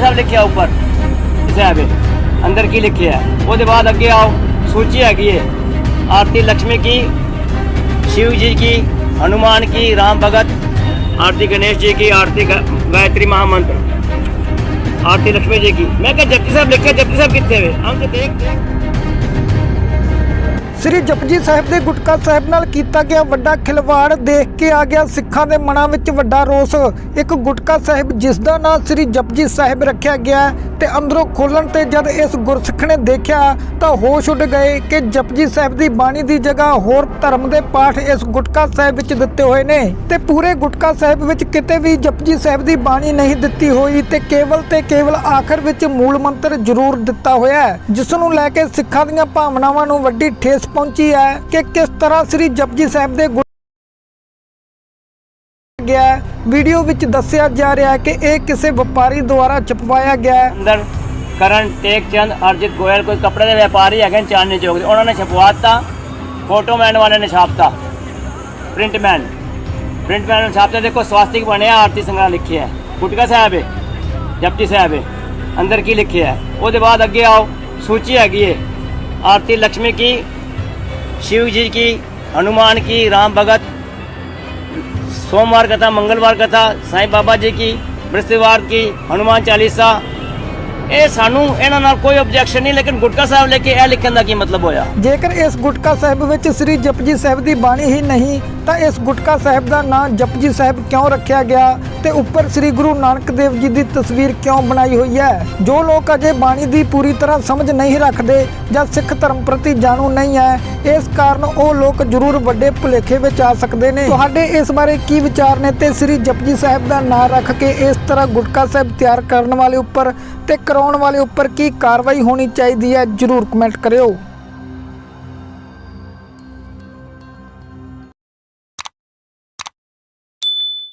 Doctor साहब लिखे ऊपर। साहब अंदर की लिखी है। वो बाद अगे आओ। सूची हैगी है आरती लक्ष्मी की, शिव जी की, हनुमान की, राम भगत, आरती गणेश जी की, आरती गायत्री महामंत्र। आरती लक्ष्मी जी की। मैं क्या जप्ती साहब लिखे जप्ती साहब कितने हुए हम तो देख देख ਸ੍ਰੀ ਜਪਜੀ ਸਾਹਿਬ ਦੇ ਗੁਟਕਾ ਸਾਹਿਬ ਨਾਲ ਕੀਤਾ ਗਿਆ ਵੱਡਾ ਖਿਲਵਾੜ, ਦੇਖ ਕੇ ਆ ਗਿਆ ਸਿੱਖਾਂ ਦੇ ਮਨਾਂ ਵਿੱਚ ਵੱਡਾ ਰੋਸ। ਇੱਕ ਗੁਟਕਾ ਸਾਹਿਬ ਜਿਸ ਦਾ ਨਾਮ ਸ੍ਰੀ ਜਪਜੀ ਸਾਹਿਬ ਰੱਖਿਆ ਗਿਆ ਤੇ ਅੰਦਰੋਂ ਖੋਲਣ ਤੇ ਜਦ ਇਸ ਗੁਰਸਿੱਖ ਨੇ ਦੇਖਿਆ ਤਾਂ ਹੋਸ਼ ਉੱਡ ਗਏ ਕਿ ਜਪਜੀ ਸਾਹਿਬ ਦੀ ਬਾਣੀ ਦੀ ਜਗ੍ਹਾ ਹੋਰ ਧਰਮ ਦੇ ਪਾਠ ਇਸ ਗੁਟਕਾ ਸਾਹਿਬ ਵਿੱਚ ਦਿੱਤੇ ਹੋਏ ਨੇ। ਤੇ ਪੂਰੇ ਗੁਟਕਾ ਸਾਹਿਬ ਵਿੱਚ ਕਿਤੇ ਵੀ ਜਪਜੀ ਸਾਹਿਬ ਦੀ ਬਾਣੀ ਨਹੀਂ ਦਿੱਤੀ ਹੋਈ ਤੇ ਕੇਵਲ ਤੇ ਕੇਵਲ ਆਖਰ ਵਿੱਚ ਮੂਲ ਮੰਤਰ ਜ਼ਰੂਰ ਦਿੱਤਾ ਹੋਇਆ ਹੈ, ਜਿਸ ਨੂੰ ਲੈ ਕੇ ਸਿੱਖਾਂ ਦੀਆਂ ਭਾਵਨਾਵਾਂ ਨੂੰ ਵੱਡੀ ਠੇਸ ਪਹੁੰਚੀ ਹੈ ਕਿ ਕਿਸ ਤਰ੍ਹਾਂ ਸ੍ਰੀ ਜਪਜੀ ਸਾਹਿਬ ਦੇ ਗਿਆ ਵੀਡੀਓ ਵਿੱਚ ਦੱਸਿਆ ਜਾ ਰਿਹਾ ਹੈ ਕਿ ਇਹ ਕਿਸੇ ਵਪਾਰੀ ਦੁਆਰਾ ਛਪਵਾਇਆ ਗਿਆ ਅੰਦਰ ਕਰਨ ਟੇਕ ਚੰਦ ਅਰਜਿਤ ਗੋਇਲ ਕੋਈ ਕੱਪੜੇ ਦੇ ਵਪਾਰੀ ਹੈਗੇ ਨੇ ਚਾਂਦਨੀ ਦੇ। ਉਹਨਾਂ ਨੇ ਛਪਵਾਤਾ ਫੋਟੋਮੈਨ ਵਾਲੇ ਨੇ ਛਾਪਤਾ। ਪ੍ਰਿੰਟਮੈਨ ਪ੍ਰਿੰਟਮੈਨ ਨੇ ਛਾਪਤਾ, ਦੇਖੋ ਸਵਾਸਤਿਕ ਬਣਿਆ, ਆਰਤੀ ਸੰਗਰਾ ਲਿਖਿਆ ਹੈ। ਗੁਟਕਾ ਸਾਹਿਬ ਹੈ, ਜਪਜੀ ਸਾਹਿਬ ਹੈ। ਅੰਦਰ ਕੀ ਲਿਖਿਆ ਹੈ? ਉਹਦੇ ਬਾਅਦ ਅੱਗੇ ਆਓ, ਸੂਚੀ ਹੈਗੀ ਹੈ। ਆਰਤੀ ਲక్ష్ਮੀ ਕੀ शिव जी की हनुमान की राम भगत सोमवार कथा मंगलवार कथा साईं बाबा जी की बृहस्पतिवार की हनुमान चालीसा ਇਹ ਸਾਨੂੰ ਇਹਨਾਂ ਨਾਲ ਕੋਈ ਆਬਜੈਕਸ਼ਨ ਨਹੀਂ ਲੇਕਿਨ ਗੁਟਕਾ ਸਾਹਿਬ ਲੈ ਕੇ ਇਹ ਲਿਖਣ ਦਾ ਕੀ ਮਤਲਬ ਹੋਇਆ ਜੇਕਰ ਇਸ ਗੁਟਕਾ ਸਾਹਿਬ ਵਿੱਚ ਸ੍ਰੀ ਜਪਜੀ ਸਾਹਿਬ ਦੀ ਬਾਣੀ ਹੀ ਨਹੀਂ ਤਾਂ ਇਸ ਗੁਟਕਾ ਸਾਹਿਬ ਦਾ ਨਾਮ ਜਪਜੀ ਸਾਹਿਬ ਕਿਉਂ ਰੱਖਿਆ ਗਿਆ ਤੇ ਉੱਪਰ ਸ੍ਰੀ ਗੁਰੂ ਨਾਨਕ ਦੇਵ ਜੀ ਦੀ ਤਸਵੀਰ ਕਿਉਂ ਬਣਾਈ ਹੋਈ ਹੈ? ਜੋ ਲੋਕ ਅਜੇ ਬਾਣੀ ਦੀ ਪੂਰੀ ਤਰ੍ਹਾਂ ਸਮਝ ਨਹੀਂ ਰੱਖਦੇ ਜਾਂ ਸਿੱਖ ਧਰਮ ਪ੍ਰਤੀ ਜਾਣੂ ਨਹੀਂ ਹੈ, ਇਸ ਕਾਰਨ ਉਹ ਲੋਕ ਜ਼ਰੂਰ ਵੱਡੇ ਭੁਲੇਖੇ ਵਿੱਚ ਆ ਸਕਦੇ ਨੇ। ਤੁਹਾਡੇ ਇਸ ਬਾਰੇ ਕੀ ਵਿਚਾਰ ਨੇ ਤੇ ਸ੍ਰੀ ਜਪਜੀ ਸਾਹਿਬ ਦਾ ਨਾਂ ਰੱਖ ਕੇ ਇਸ ਤਰ੍ਹਾਂ ਗੁਟਕਾ ਸਾਹਿਬ ਤਿਆਰ ਕਰਨ ਵਾਲੇ ਉੱਪਰ ਤੇ ਕਰਾਉਣ ਵਾਲੇ ਉੱਪਰ ਕੀ ਕਾਰਵਾਈ ਹੋਣੀ ਚਾਹੀਦੀ ਹੈ, ਜ਼ਰੂਰ ਕਮੈਂਟ ਕਰਿਓ।